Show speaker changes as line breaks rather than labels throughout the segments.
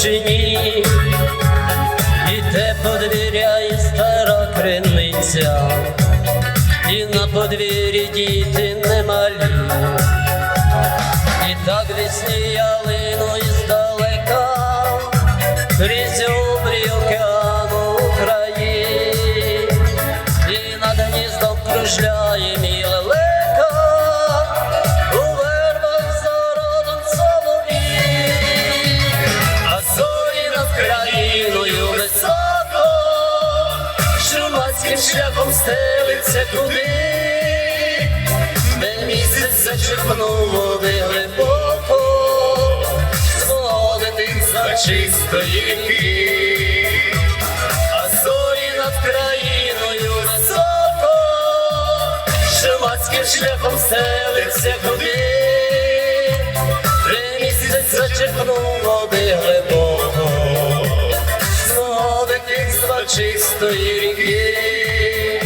дівчині, і те подвір'я стара криниця, і на подвір'ї діти немалі, і так весні ялину іздалека, крізь обрій океану краї, і над гніздом кружляє країною високо, шумацьким шляхом стелиться туди, де місяць зачерпнув води глибоко, свого дитинства чистої ріки, а зорі над країною високо, шумацьким шляхом стелиться чистої ріки.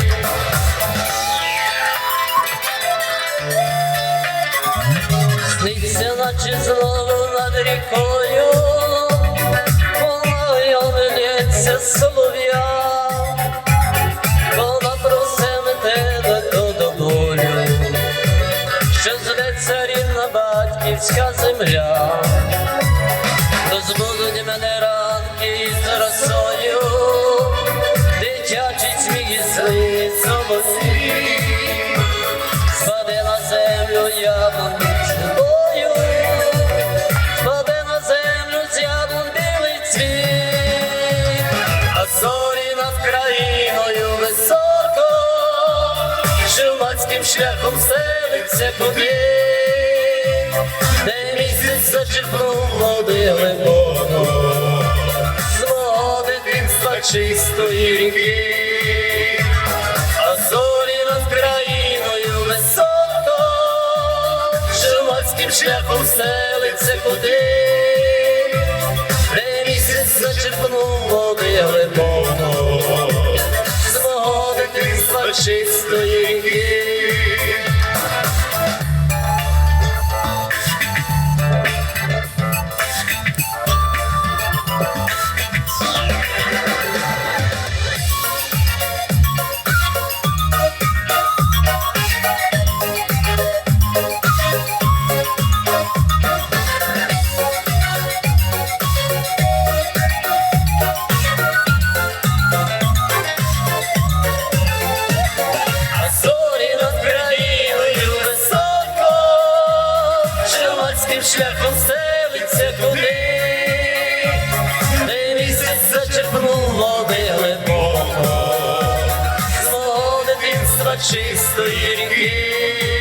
Сниться, наче знову над рікою, волною лється солов'я, вона тебе до до болю, що зветься рідна батьківська земля, шляхом селиться туди, де місяць зачерпнув води глибоко, свого дитинства чистої ріки. А зорі над країною високо, шумацьким шляхом селиться куди, води глибоко, Слово дитинства чистої ріки.